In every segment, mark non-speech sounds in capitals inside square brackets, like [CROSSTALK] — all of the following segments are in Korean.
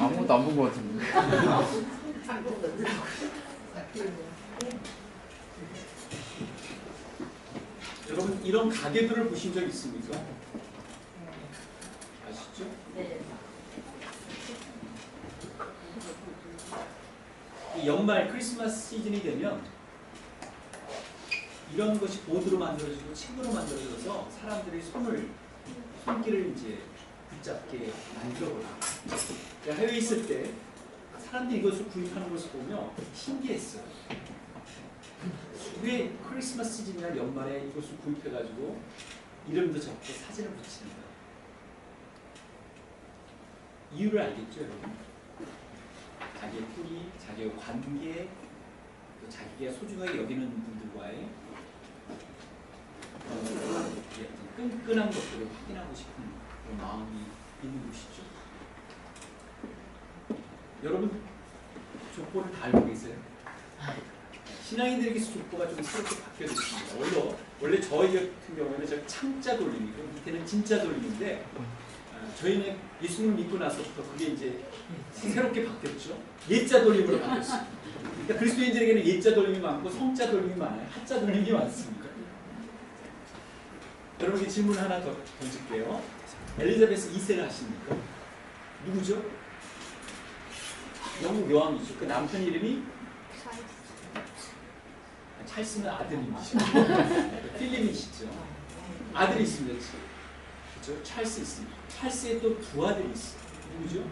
아무것도 안 본 것 같은데. [LAUGHS] 여러분 이런 가게들을 보신 적 있습니까? 아시죠? 이 연말 크리스마스 시즌이 되면 이런 것이 보드로 만들어지고 책으로 만들어져서 사람들이 손을 손길을 이제 붙잡게. 제가 해외에 있을 때 사람들이 이것을 구입하는 것을 보며 신기했어요. 왜 크리스마스 시즌이나 연말에 이것을 구입해가지고 이름도 적고 사진을 붙이는가? 이유를 알겠죠, 여러분? 자기의 뿌리, 자기의 관계, 또 자기가 소중하게 여기는 분들과의 어, 끈끈한 것들을 확인하고 싶은 그런 마음이 있는 것이죠. 여러분, 족보를 다 알고 계세요? 신앙인들에게서 족보가 좀 새롭게 바뀌어졌습니다. 원래, 원래 저희 같은 경우에는 저 창자 돌림이고 밑에는 진짜 돌림인데 아, 저희는 예수님을 믿고 나서부터 그게 이제 새롭게 바뀌었죠. 예자 돌림으로 바뀌었습니다. 그러니까 그리스도인들에게는 예자 돌림이 많고 성자 돌림이 많아요. 한자 돌림이 많습니다. 여러분께 질문 하나 더 던질게요. 엘리자베스 2세를 하십니까? 누구죠? 영국 여왕이죠. 그 남편 이름이 찰스는 아드님이시죠. [LAUGHS] 필립이시죠. 아들이 있습니다. 그렇죠? 찰스 있습니다. 찰스에 또두 아들이 있어요. 누구죠?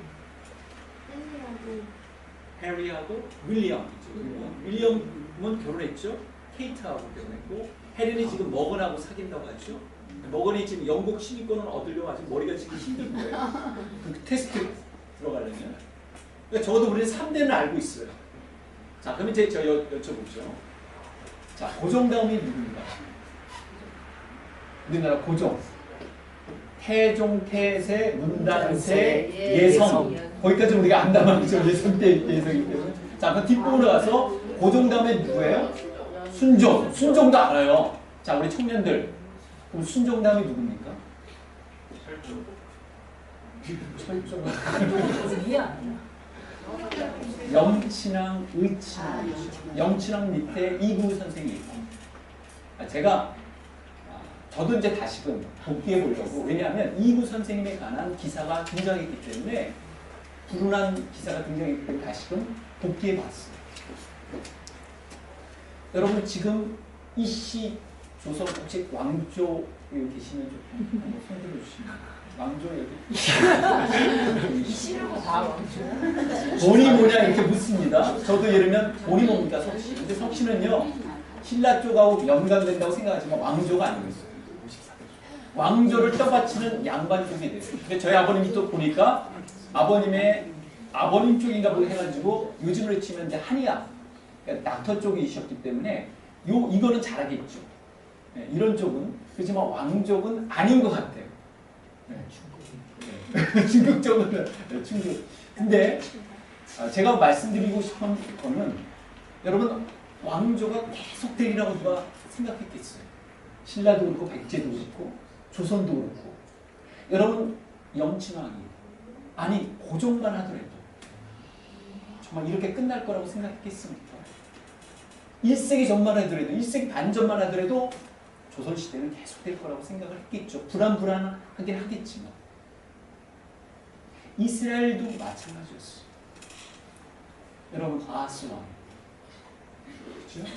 해리하고 윌리엄이죠. 윌리엄. 윌리엄은 결혼했죠. 케이트하고 결혼했고 해리는 지금 머건하고 사귄다고 하죠. 머건이 지금 영국 시민권을 얻으려고 아직 머리가 지금 힘들 거예요. [LAUGHS] 그 테스트 들어가려면. 그러니까 적어도 우리는 3대는 알고 있어요. 자, 그러면 이제 저 여, 여쭤보죠. 자, 고종 다음이 누굽니까? 우리나라 고종. 태종, 태세, 문단세, 예성. 거기까지 우리가 안단 말이죠. 예성 때 예성이기 때문에. 자, 그 뒷부분에 가서 고종 다음에 누구예요? 순종. 순종도 알아요. 자, 우리 청년들. 그럼 순종 다음이 누굽니까? 철종. 영친왕, 의친왕. 영친왕 밑에 이구 선생이 있고. 아, 제가 아, 저도 이제 다시금 복귀해 보려고 왜냐하면 이구 선생님에 관한 기사가 등장했기 때문에 불운한 기사가 등장했기 때문에 다시금 복귀해 봤어요. 여러분 지금 이씨 조선 혹시 왕조 여기 계시면 좀 한번 손 들어 주시면 왕조 여기 싫은 다 왕죠. 돈이 뭐냐 이렇게 묻습니다. 저도 예를 들면 돈이 뭡니까 석씨? 근데 석씨는요 신라 쪽하고 연관된다고 생각하지만 왕조가 아니겠어요. 왕조를 떠받치는 양반 쪽이 돼요. 근데 저희 아버님이 또 보니까 아버님의 아버님 쪽인가 뭐 해가지고 요즘으로 치면 이제 한의학 그러니까 닥터 쪽이셨기 때문에 요 이거는 잘하겠죠. 네, 이런 쪽은 그렇지만 왕족은 아닌 것 같아요. 네. 쪽은 네, [LAUGHS] 중국. 근데 아, 제가 말씀드리고 싶은 거는 여러분 왕조가 계속 되리라고 누가 생각했겠어요. 신라도 그렇고 백제도 그렇고 조선도 그렇고 여러분 영친왕이 아니 고종만 하더라도 정말 이렇게 끝날 거라고 생각했겠습니까? 1세기 전만 하더라도 1세기 반 전만 하더라도 조선시대는 계속될 거라고 생각을 했겠죠. 불안불안하긴 하겠지만 이스라엘도 마찬가지였어요. 여러분 아스왕 그렇죠?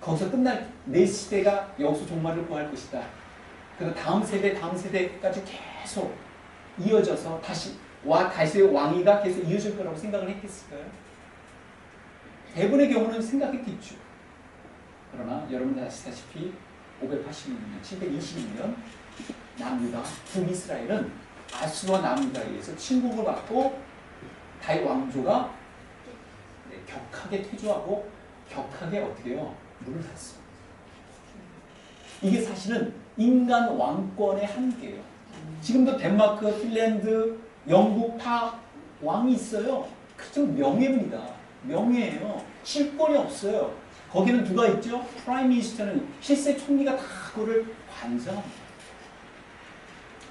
거기서 끝날 내 시대가 여기서 종말을 구할 것이다. 그리고 다음 세대 다음 세대까지 계속 이어져서 다시 와 다시의 왕위가 계속 이어질 거라고 생각을 했겠을까요? 대부분의 경우는 생각했겠죠. 그러나 여러분 아시다시피 586년, 722년 남유다, 북이스라엘은 아수와 남유다에 의해서 침공을 받고 다윗 왕조가 네, 격하게 퇴조하고 격하게 어떻게 해요? 물을 탔습니다. 이게 사실은 인간 왕권의 한계예요. 지금도 덴마크, 핀란드, 영국 다 왕이 있어요. 그좀 명예입니다. 명예예요. 실권이 없어요. 거기는 누가 있죠? 프라임 미니스터는 실세 총리가 다 그거를 관장합니다.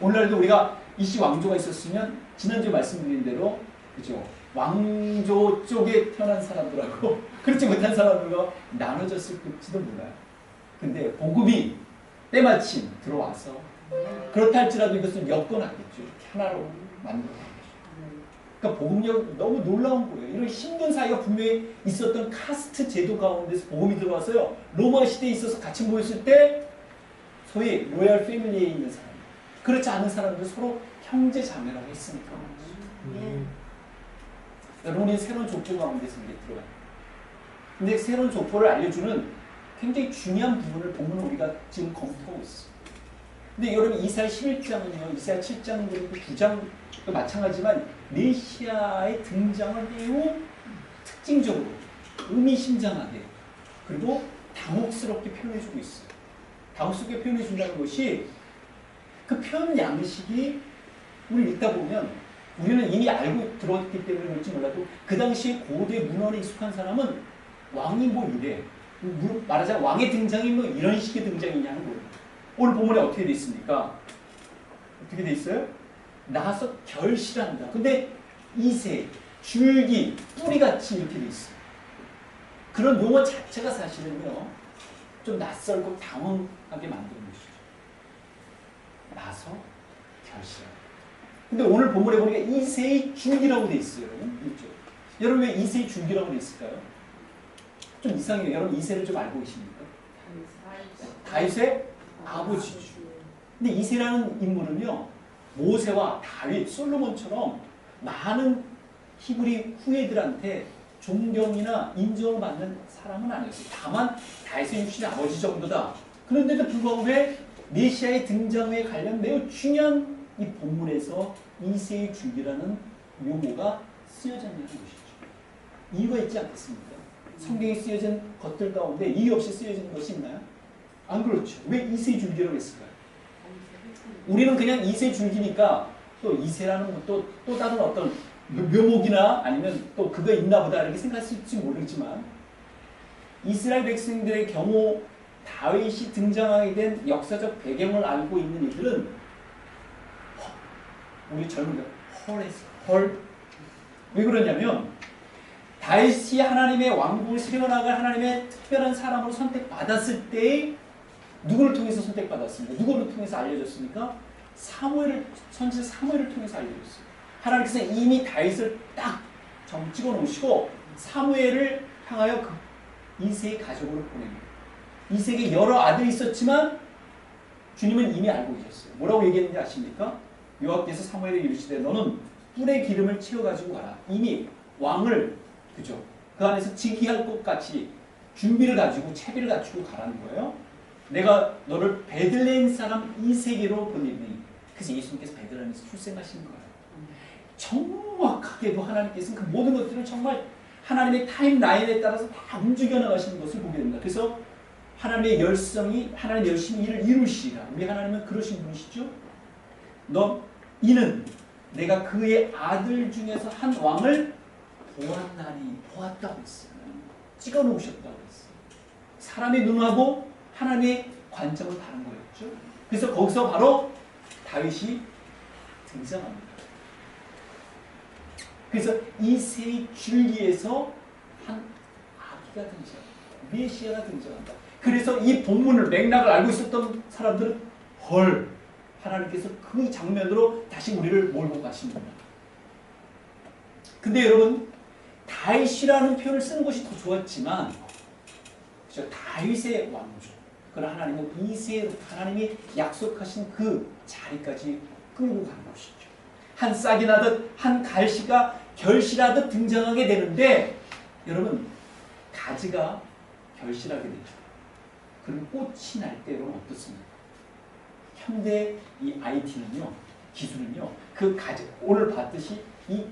오늘날도 우리가 이씨 왕조가 있었으면 지난주에 말씀드린 대로 그죠 왕조 쪽에 태어난 사람들하고 [LAUGHS] 그렇지 못한 사람들과 나눠졌을지도 몰라요. 근데 복음이 때마침 들어와서 그렇다 할지라도 이것을 엮어놨겠죠. 이렇게 하나로 만들어. 그러니까 복음력 너무 놀라운 거예요. 이런 힘든 사이가 분명히 있었던 카스트 제도 가운데서 복음이 들어와서요. 로마 시대에 있어서 같이 모였을 때 소위 로얄 패밀리에 있는 사람, 그렇지 않은 사람들 서로 형제 자매라고 했으니까. 여러분이 새로운 족보 가운데서 이게 들어가요. 근데 새로운 족보를 알려주는 굉장히 중요한 부분을 본문을 우리가 지금 검토하고 있어요. 근데 여러분 이사야 11장은요, 이사야 7장 그리고 9장도 마찬가지지만 메시아의 등장을 매우 특징적으로 의미심장하게 그리고 당혹스럽게 표현해주고 있어요. 당혹스럽게 표현해준다는 것이 그 표현 양식이 우리 읽다 보면 우리는 이미 알고 들었기 때문에 그럴지 몰라도 그 당시에 고대 문헌에 익숙한 사람은 왕이 뭐 이래 말하자면 왕의 등장이 뭐 이런 식의 등장이냐는 거예요. 오늘 본문에 어떻게 돼 있습니까? 어떻게 돼 있어요? 나서 결실한다. 근데 이세, 줄기, 뿌리같이 이렇게 돼 있어요. 그런 용어 자체가 사실은요. 좀 낯설고 당황하게 만드는 것이죠. 나서 결실한다. 근데 오늘 본문에 보니까 이세의 줄기라고 돼 있어요. 여러분. 있죠? 여러분 왜 이세의 줄기라고 돼 있을까요? 좀 이상해요. 여러분 이세를 좀 알고 계십니까? 다윗의 아버지죠. 근데 이세라는 인물은요. 모세와 다윗, 솔로몬처럼 많은 히브리 후예들한테 존경이나 인정을 받는 사람은 아니었어요. 다만 다윗의 육신의 아버지 정도다. 그런데도 불구하고 왜 메시아의 등장에 관련 매우 중요한 이 본문에서 이세의 줄기라는 용어가 쓰여졌냐는 것이죠. 이유가 있지 않겠습니까? 성경에 쓰여진 것들 가운데 이유 없이 쓰여진 것이 있나요? 안 그렇죠. 왜 이세 줄기라고 했을까요? 우리는 그냥 이세 줄기니까 또 이세라는 것도 또 다른 어떤 묘목이나 아니면 또 그거 있나 보다 이렇게 생각할지 모르겠지만 이스라엘 백성들의 경우 다윗이 등장하게 된 역사적 배경을 알고 있는 이들은 우리 젊은 들 헐했어. 헐. 왜 그러냐면 다윗이 하나님의 왕국을 세워나갈 하나님의 특별한 사람으로 선택받았을 때 누구를 통해서 선택받았습니까? 누구를 통해서 알려졌습니까? 사무엘을 선지 사무엘을 통해서 알려졌어요. 하나님께서 이미 다윗을 딱 점 찍어 놓으시고 사무엘을 향하여 그 이세의 가족으로 보냅니다. 이세에게 여러 아들이 있었지만 주님은 이미 알고 계셨어요. 뭐라고 얘기했는지 아십니까? 요압께서 사무엘에 이르시되 너는 뿔의 기름을 채워 가지고 가라. 이미 왕을 그죠? 그 안에서 즉위할 것 같이 준비를 가지고 채비를 갖추고 가라는 거예요. 내가 너를 베들레헴 사람 이세계로 보내니 그래서 예수님께서 베들레헴에서 출생하신 거예요. 정확하게도 하나님께서는 그 모든 것들을 정말 하나님의 타임라인에 따라서 다 움직여 나가시는 것을 보게 됩니다. 그래서 하나님의 열성이 하나님 열심히 일을 이루시라. 우리 하나님은 그러신 분이시죠. 너 이는 내가 그의 아들 중에서 한 왕을 보았나니 보았다고 했어요. 찍어 놓으셨다고 했어요. 사람의 눈하고 하나님의 관점을 다른 거였죠. 그래서 거기서 바로 다윗이 등장합니다. 그래서 이 세 줄기에서 한 아기가 등장, 메시아가 등장한다. 그래서 이 본문을 맥락을 알고 있었던 사람들은 헐 하나님께서 그 장면으로 다시 우리를 몰고 가십니다. 근데 여러분 다윗이라는 표현을 쓰는 것이 더 좋았지만 그렇죠? 다윗의 왕조 그러나 하나님은 이세로 하나님이 약속하신 그 자리까지 끌고 가는 것이죠. 한 싹이 나듯 한 갈시가 결실하듯 등장하게 되는데 여러분 가지가 결실하게 되죠. 그럼 꽃이 날 때로는 어떻습니까? 현대 이 IT는요, 기술은요, 그 가지, 오늘 봤듯이 이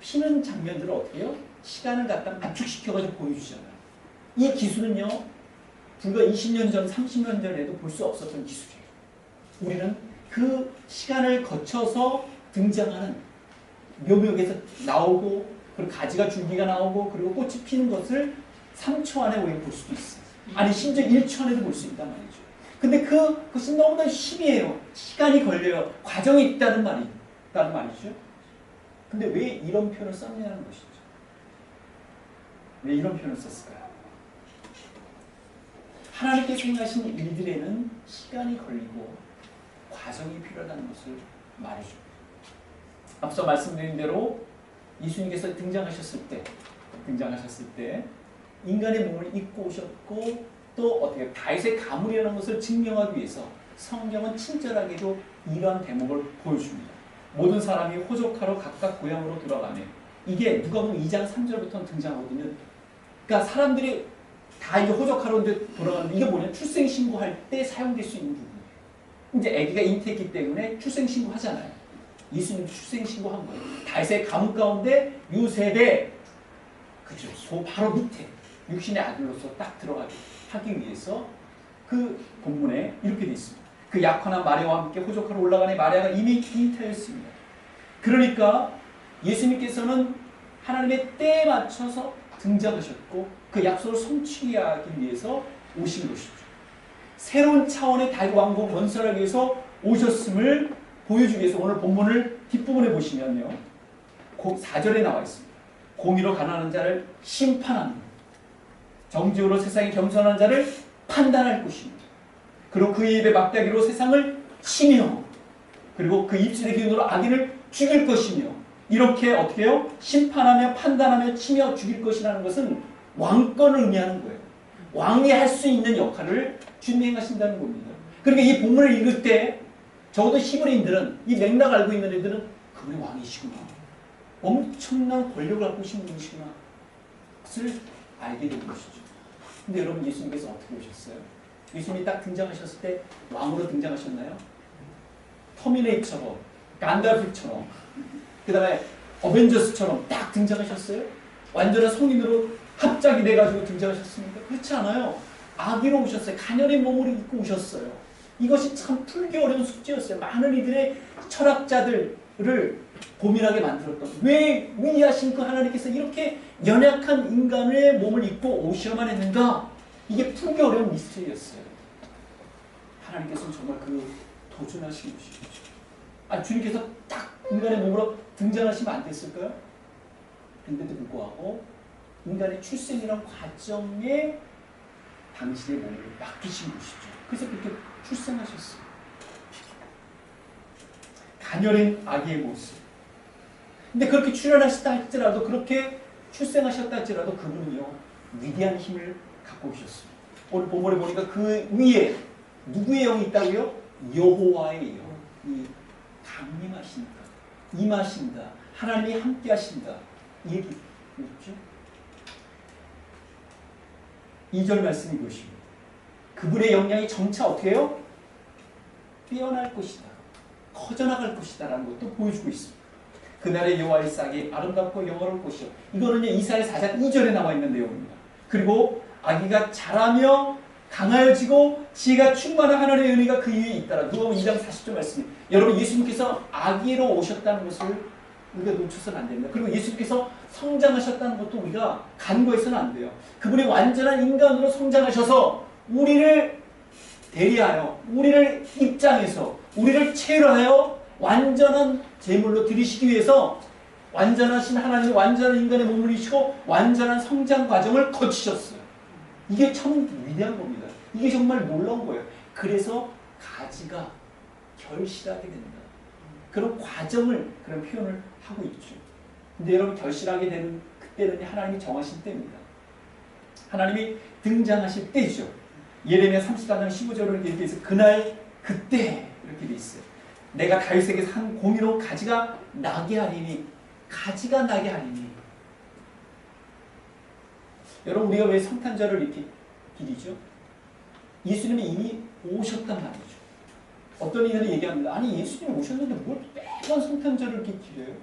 피는 장면들을 어떻게 해요? 시간을 갖다 압축시켜가지고 보여주잖아요. 이 기술은요, 불과 20년 전, 30년 전에도 볼 수 없었던 기술이에요. 우리는 그 시간을 거쳐서 등장하는 묘목에서 나오고, 그리고 가지가 줄기가 나오고, 그리고 꽃이 피는 것을 3초 안에 우리가 볼 수도 있어요. 아니, 심지어 1초 안에도 볼 수 있단 말이죠. 근데 그, 그것이 너무나 심해요. 시간이 걸려요. 과정이 있다는 말이에요. 있다는 말이죠. 근데 왜 이런 표현을 썼냐는 것이죠. 왜 이런 표현을 썼을까요? 하나님께 생각하신 일들에는 시간이 걸리고 과정이 필요하다는 것을 말해줍니다. 앞서 말씀드린 대로 예수님께서 등장하셨을 때, 등장하셨을 때 인간의 몸을 입고 오셨고 또 어떻게 다윗의 가문이라는 것을 증명하기 위해서 성경은 친절하게도 이러한 대목을 보여줍니다. 모든 사람이 호족하러 각각 고향으로 돌아가네. 이게 누가 보면 2장 3절부터 등장하거든요. 그러니까 사람들이 다 이제 호적하러 돌아가는데 이게 뭐냐? 출생 신고할 때 사용될 수 있는 부분이에요. 이제 아기가 잉태했기 때문에 출생 신고 하잖아요. 예수님 출생 신고 한 거예요. 다윗의 가문 가운데 요셉의 그죠? 소 바로 밑에 육신의 아들로서 딱 들어가게 하기 위해서 그 본문에 이렇게 돼 있습니다. 그 약혼한 마리아와 함께 호적하러 올라가는 마리아가 이미 잉태했습니다. 그러니까 예수님께서는 하나님의 때에 맞춰서 등장하셨고 그 약속을 성취하기 위해서 오신 것이죠. 새로운 차원의 왕국 건설하기 위해서 오셨음을 보여주기 위해서 오늘 본문을 뒷부분에 보시면요. 4절에 나와 있습니다. 공의로 가난한 자를 심판하는 정직으로 세상에 겸손한 자를 판단할 것입니다. 그리고 그 입의 막대기로 세상을 치며 그리고 그 입술의 기운으로 악인을 죽일 것이며 이렇게 어떻게 해요? 심판하며 판단하며 치며 죽일 것이라는 것은 왕권을 의미하는 거예요. 왕이 할 수 있는 역할을 주님이 행하신다는 겁니다. 그러니까 이 본문을 읽을 때 적어도 히브리인들은 이 맥락 알고 있는 애들은 그분이 왕이시구나. 엄청난 권력을 갖고 계신 분이시구나. 그것을 알게 된 것이죠. 근데 여러분 예수님께서 어떻게 오셨어요? 예수님이 딱 등장하셨을 때 왕으로 등장하셨나요? 터미네이처럼, 간달프처럼, 그 다음에 어벤져스처럼 딱 등장하셨어요? 완전한 성인으로 합작이 돼가지고 등장하셨습니까? 그렇지 않아요. 아기로 오셨어요. 가녀린 몸으로 입고 오셨어요. 이것이 참 풀기 어려운 숙제였어요. 많은 이들의 철학자들을 고민하게 만들었던 왜 위대하신 그 하나님께서 이렇게 연약한 인간의 몸을 입고 오셔야만 했는가? 이게 풀기 어려운 미스터리였어요. 하나님께서는 정말 그 도전하신 것이죠. 아, 주님께서 딱 인간의 몸으로 등장하시면 안 됐을까요? 근데도 불구하고 인간의 출생이란 과정에 당신의 몸을 맡기신 것이죠. 그래서 그렇게 출생하셨어요. 가녀린 아기의 모습. 근데 그렇게 출연하셨다 할지라도 그렇게 출생하셨다 할지라도 그분은요 위대한 힘을 갖고 계셨습니다. 오늘 본문에 보니까 그 위에 누구의 영이 있다고요? 여호와의 영. 이 강림하신다. 임하신다. 하나님이 함께 하신다. 이 얘기 있죠? 2절 말씀이 이것입니다. 그분의 영향이 점차 어떻게 해요? 뛰어날 것이다. 커져나갈 것이다. 라는 것도 보여주고 있습니다. 그날의 여호와의 싹이 아름답고 영화로울 것이요. 이거는 이사야 4장 2절에 나와 있는 내용입니다. 그리고 아기가 자라며 강하여지고 지혜가 충만한 하나님의 은혜가 그 위에 있다라. 누가복음 2장 40절 말씀이 여러분 예수님께서 아기로 오셨다는 것을 우리가 놓쳐서는 안 됩니다. 그리고 예수님께서 성장하셨다는 것도 우리가 간과해서는 안 돼요. 그분이 완전한 인간으로 성장하셔서 우리를 대리하여 우리를 입장해서 우리를 체류하여 완전한 제물로 드리시기 위해서 완전하신 하나님이 완전한 인간의 몸을 이시고 완전한 성장 과정을 거치셨어요. 이게 참 위대한 겁니다. 이게 정말 놀라운 거예요. 그래서 가지가 결실하게 된다. 그런 과정을 그런 표현을 하고 있죠. 근데 여러분 결실하게 되는 그때는 하나님이 정하신 때입니다. 하나님이 등장하실 때죠. 예레미야 34장 15절을 이렇게 해서 그날 그때 이렇게 돼 있어요. 내가 다윗에게서 한 공의로 가지가 나게 하리니 가지가 나게 하리니 여러분 우리가 왜 성탄절을 이렇게 기리죠? 예수님이 이미 오셨단 말이죠. 어떤 이들이 얘기합니다. 아니 예수님이 오셨는데 뭘 매번 성탄절을 이렇게 기려요?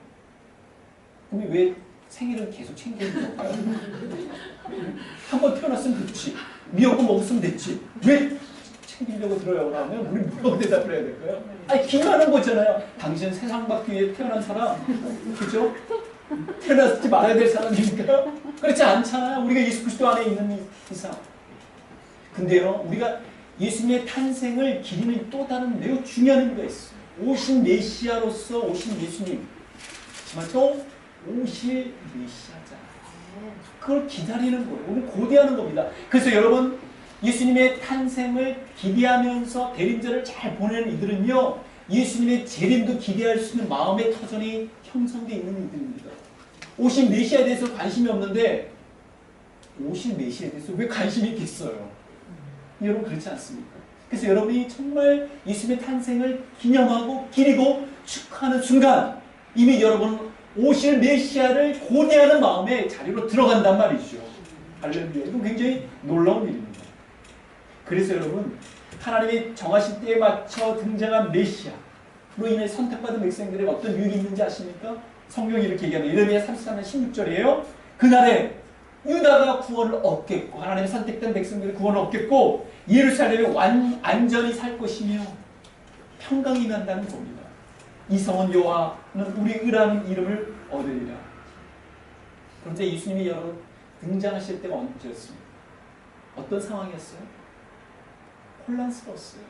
그럼 왜 생일을 계속 챙기는 걸까요? [LAUGHS] 한번 태어났으면 됐지. 미역국 먹었으면 됐지. 왜 챙기려고 들어요? 그러면 우리 뭐라고 대답을 해야 될까요? 아니 기만한 거잖아요. 당신은 세상 위해 태어난 사람. 그죠? 태어났지 말아야 될 사람입니까? 그렇지 않잖아요. 우리가 예수 그리스도 안에 있는 이상. 근데요, 우리가 예수님의 탄생을 기리는 또 다른 매우 중요한 의미가 있어요. 오신 메시아로서 오신 예수님 정말 또 오실 메시아자 그걸 기다리는 거예요. 오늘 고대하는 겁니다. 그래서 여러분 예수님의 탄생을 기대하면서 대림절을 잘 보내는 이들은요 예수님의 재림도 기대할 수 있는 마음의 터전이 형성되어 있는 이들입니다. 오신 메시아에 대해서 관심이 없는데 오신 메시아에 대해서 왜 관심이 있겠어요? 여러분 그렇지 않습니까? 그래서 여러분이 정말 예수님의 탄생을 기념하고 기리고 축하하는 순간 이미 여러분 오실 메시아를 고대하는 마음의 자리로 들어간단 말이죠. 할렐루야. 이건 굉장히 놀라운 일입니다. 그래서 여러분 하나님이 정하신 때에 맞춰 등장한 메시아 로 인해 선택받은 백성들의 어떤 유익이 있는지 아십니까? 성경이 이렇게 얘기합니다. 이르미야 33년 16절이에요. 그날에 유다가 구원을 얻겠고 하나님의 선택된 백성들이 구원을 얻겠고 예루살렘이 완, 안전히 살 것이며 평강이 난다는 겁니다. 이성은 여호와는 우리 의라는 이름을 얻으리라. 그런데 예수님이 여러분 등장하실 때가 언제였습니까? 어떤 상황이었어요? 혼란스러웠어요.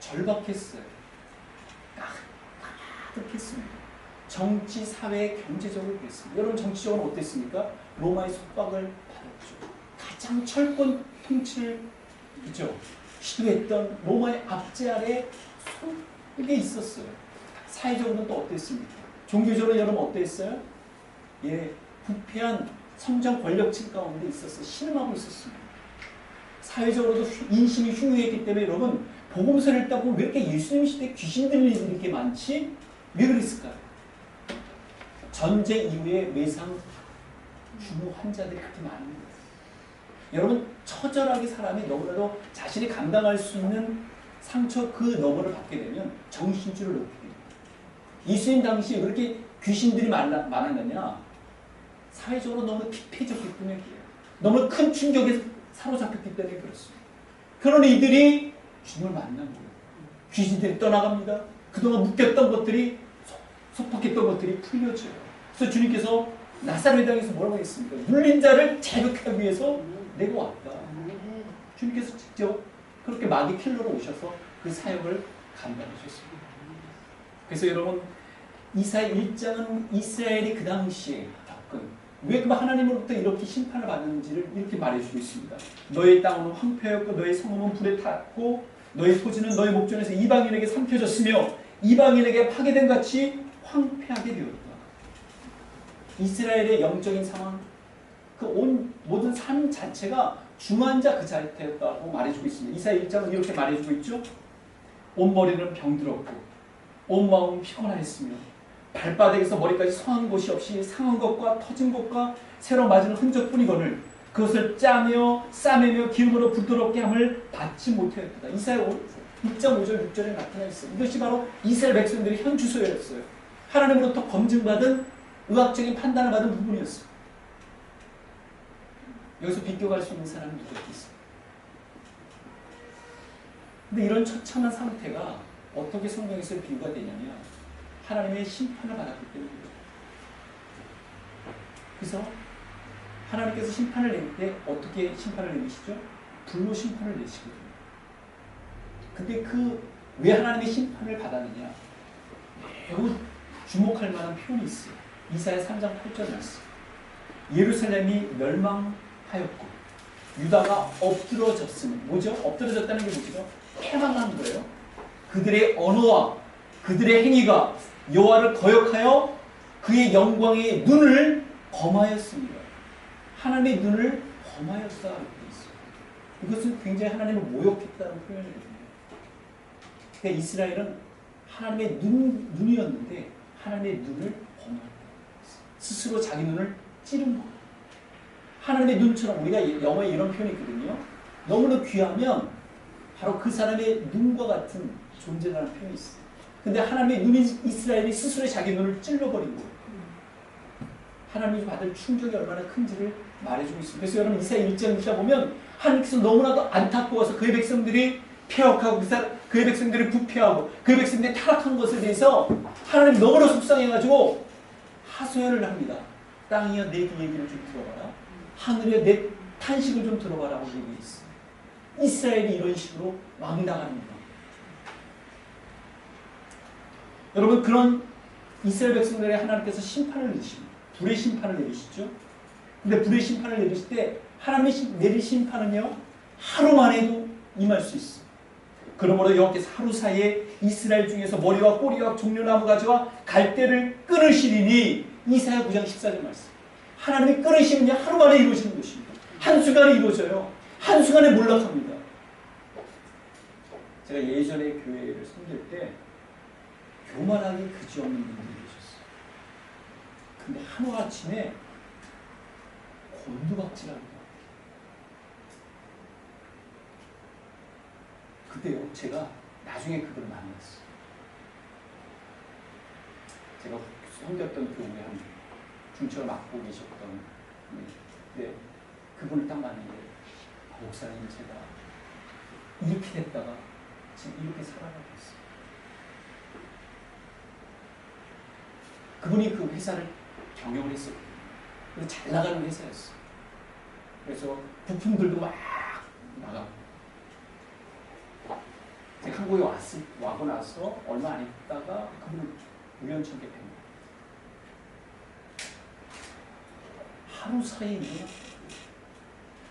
절박했어요. 가득 했습니다. 정치, 사회, 경제적으로 그랬습니다. 여러분 정치적으로 어땠습니까? 로마의 속박을 받았죠. 가장 철권 통치를 그죠? 시도했던 로마의 압제 아래 속에 있었어요. 사회적으로는 또 어땠습니까? 종교적으로 여러분 어땠어요? 예, 부패한 성장 권력층 가운데 있었어요. 신음하고 있었습니다. 사회적으로도 인심이 흉흉했기 때문에 여러분 복음서를 읽다 보면 왜 이렇게 예수님 시대 귀신 들리는 이렇게 많지? 왜 그랬을까요? 전쟁 이후에 외상 주무 환자들이 그렇게 많은 거예요. 여러분 처절하게 사람이 너무나도 자신이 감당할 수 있는 상처 그 너머를 받게 되면 정신줄을 놓게 됩니다. 예수님 당시에 왜 이렇게 귀신들이 많아, 많았느냐? 사회적으로 너무 피폐해졌기 때문에 그래요. 너무 큰 충격에 사로잡혔기 때문에 그렇습니다. 그런 이들이 주님을 만난 거예요. 귀신들이 떠나갑니다. 그동안 묶였던 것들이 속박했던 것들이 풀려져요. 그래서 주님께서 나사렛 당에서 뭐라고 했습니까? 물린 자를 자극하기 위해서 내가 왔다. 주님께서 직접 그렇게 마귀 킬러로 오셔서 그 사역을 감당하셨습니다. 그래서 여러분 이사의 1장은 이스라엘이 그 당시에 겪은 왜 하나님으로부터 이렇게 심판을 받는지를 이렇게 말해주고 있습니다. 너의 땅은 황폐였고 너의 성읍은 불에 탔고 너의 토지는 너의 목전에서 이방인에게 삼켜졌으며 이방인에게 파괴된 같이 황폐하게 되었다. 이스라엘의 영적인 상황, 그 온 모든 삶 자체가 중환자 그 자태였다고 말해주고 있습니다. 이사 1장은 이렇게 말해주고 있죠. 온 머리는 병들었고 온 마음은 피곤하였으며 발바닥에서 머리까지 성한 곳이 없이 상한 것과 터진 것과 새로 맞은 흔적뿐이거늘 그것을 짜며 싸매며 기름으로 부드럽게 함을 받지 못하였다. 이사야 1장 5절 6절에 나타나 있어요. 이것이 바로 이스라엘 백성들의 현 주소였어요. 하나님으로부터 검증받은 의학적인 판단을 받은 부분이었어요. 여기서 비교할 수 있는 사람이 누가 있어요? 근데 이런 처참한 상태가 어떻게 성경에서 비유가 되냐면 하나님의 심판을 받았기 때문이에요. 그래서 하나님께서 심판을 낼때 어떻게 심판을 내리시죠? 불로 심판을 내시거든요. 근데 그 왜 하나님의 심판을 받았느냐? 매우 주목할 만한 표현이 있어요. 이사야 3장 8절 말씀. 예루살렘이 멸망하였고 유다가 엎드러졌으니 뭐죠? 엎드러졌다는 게 뭐죠? 패망한 거예요. 그들의 언어와 그들의 행위가 여호와를 거역하여 그의 영광의 눈을 범하였습니다. 하나님의 눈을 범하였다. 이것은 굉장히 하나님을 모욕했다는 표현이거든요. 그러니까 이스라엘은 하나님의 눈, 눈이었는데 하나님의 눈을 범하였다. 스스로 자기 눈을 찌른 거예요. 하나님의 눈처럼 우리가 영어에 이런 표현이 있거든요. 너무나 귀하면 바로 그 사람의 눈과 같은 존재라는 표현이 있어요. 근데 하나님의 눈이 이스라엘이 스스로 자기 눈을 찔러버린 거예요. 하나님이 받을 충격이 얼마나 큰지를 말해주고 있습니다. 그래서 여러분 이사야 1장 읽다 보면 하나님께서 너무나도 안타까워서 그의 백성들이 폐역하고 그의 백성들이 부패하고 그의 백성들이 타락한 것에 대해서 하나님 너무나 속상해가지고 하소연을 합니다. 땅이여 내 얘기를 좀 들어봐라. 하늘이여 내 탄식을 좀 들어봐라고 얘기했어요. 이스라엘이 이런 식으로 망당합니다. 여러분 그런 이스라엘 백성들에 하나님께서 심판을 내리십니다. 불의 심판을 내리시죠. 근데 불의 심판을 내리실 때 하나님의 심- 내릴 심판은요 하루 만에도 임할 수 있어요. 그러므로 여호와께서 하루 사이에 이스라엘 중에서 머리와 꼬리와 종려나무 가지와 갈대를 끊으시리니 이사야 9장 14절 말씀. 하나님이 끊으시면요 하루 만에 이루어지는 것입니다. 한순간에 이루어져요. 한순간에 몰락합니다. 제가 예전에 교회를 섬길 때 교만하게 그지없는 분들이 계셨어요. 근데 하루아침에 곤두박질합니다. 그때요, 제가 나중에 그걸 만났어요. 제가 섬겼던 교회 한 중처를 맡고 계셨던 분이 네, 그분을 딱 만났는데 아, 목사님 제가 이렇게 됐다가 지금 이렇게 살아가고 있어요. 그분이 그 회사를 경영을 했었거든요. 근데 잘 나가는 회사였어요. 그래서 부품들도 막 나가고. 제가 한국에 왔을, 와고 나서 얼마 안 있다가 그분을 우연찮게 뵌 거예요. 하루 사이에 일어나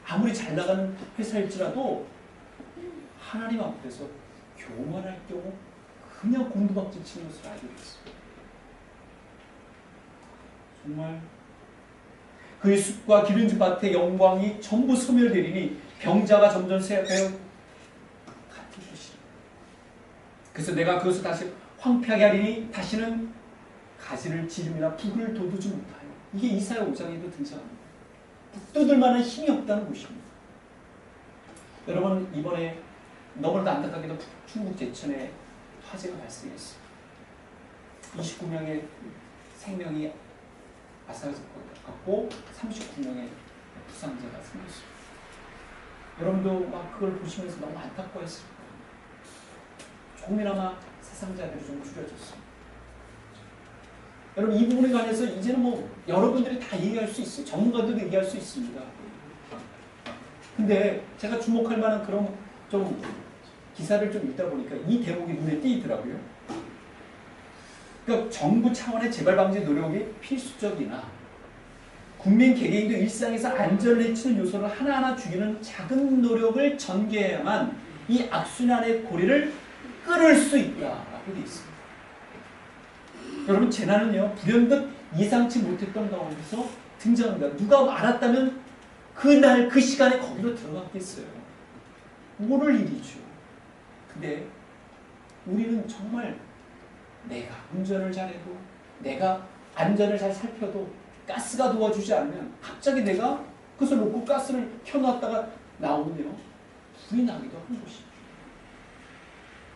아무리 잘 나가는 회사일지라도 하나님 앞에서 교만할 경우 그냥 곤두박질 치는 것을 알게 됐어요. 정말 그의 숲과 기름진 밭의 영광이 전부 소멸되리니 병자가 점점 쇠하여 같은 것이라. 그래서 내가 그것을 다시 황폐하게 하리니 다시는 가지를 지름이나 북을 돋우지 못하여 이게 이사야 5장에도 등장합니다. 북돋을 만한 힘이 없다는 것입니다. 여러분 이번에 너무나도 안타깝게도 충북 제천에 화재가 발생했어요. 29명의 생명이 아사갔고 39명의 부상자가 생겼어요. 여러분도 막 그걸 보시면서 너무 안타까워했을 거예요. 조금이나마 사상자들이 좀 줄여졌어요. 여러분 이 부분에 관해서 이제는 뭐 여러분들이 다 얘기할 수 있어요. 전문가들도 얘기할 수 있습니다. 근데 제가 주목할 만한 그런 좀 기사를 좀 읽다 보니까 이 대목이 눈에 띄더라고요. 그러니까 정부 차원의 재발 방지 노력이 필수적이나 국민 개개인도 일상에서 안전을 해치는 요소를 하나하나 죽이는 작은 노력을 전개해야만 이 악순환의 고리를 끊을 수 있다라고 되어 있습니다. 여러분 재난은요 불현듯 예상치 못했던 가운데서 등장합니다. 누가 알았다면 그날 그 시간에 거기로 들어갔겠어요. 모를 일이죠. 근데 우리는 정말 내가 운전을 잘해도 내가 안전을 잘 살펴도 가스가 도와주지 않으면 갑자기 내가 그것을 놓고 가스를 켜놨다가 나오면요 불이 나기도 하는 것이죠.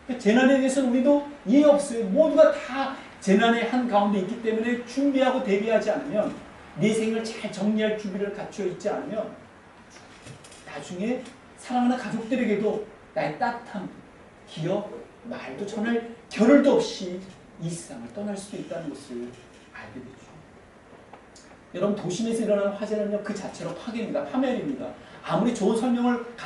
그러니까 재난에 대해서는 우리도 이해 없어요. 모두가 다 재난의 한 가운데 있기 때문에 준비하고 대비하지 않으면 내 생을 잘 정리할 준비를 갖추어 있지 않으면 나중에 사랑하는 가족들에게도 나의 따뜻함, 기억, 말도 전할 겨를도 없이 이 세상을 떠날 수도 있다는 것을 알게 되죠. 여러분 도심에서 일어나는 화재는요 그 자체로 파괴입니다, 파멸입니다. 아무리 좋은 설명을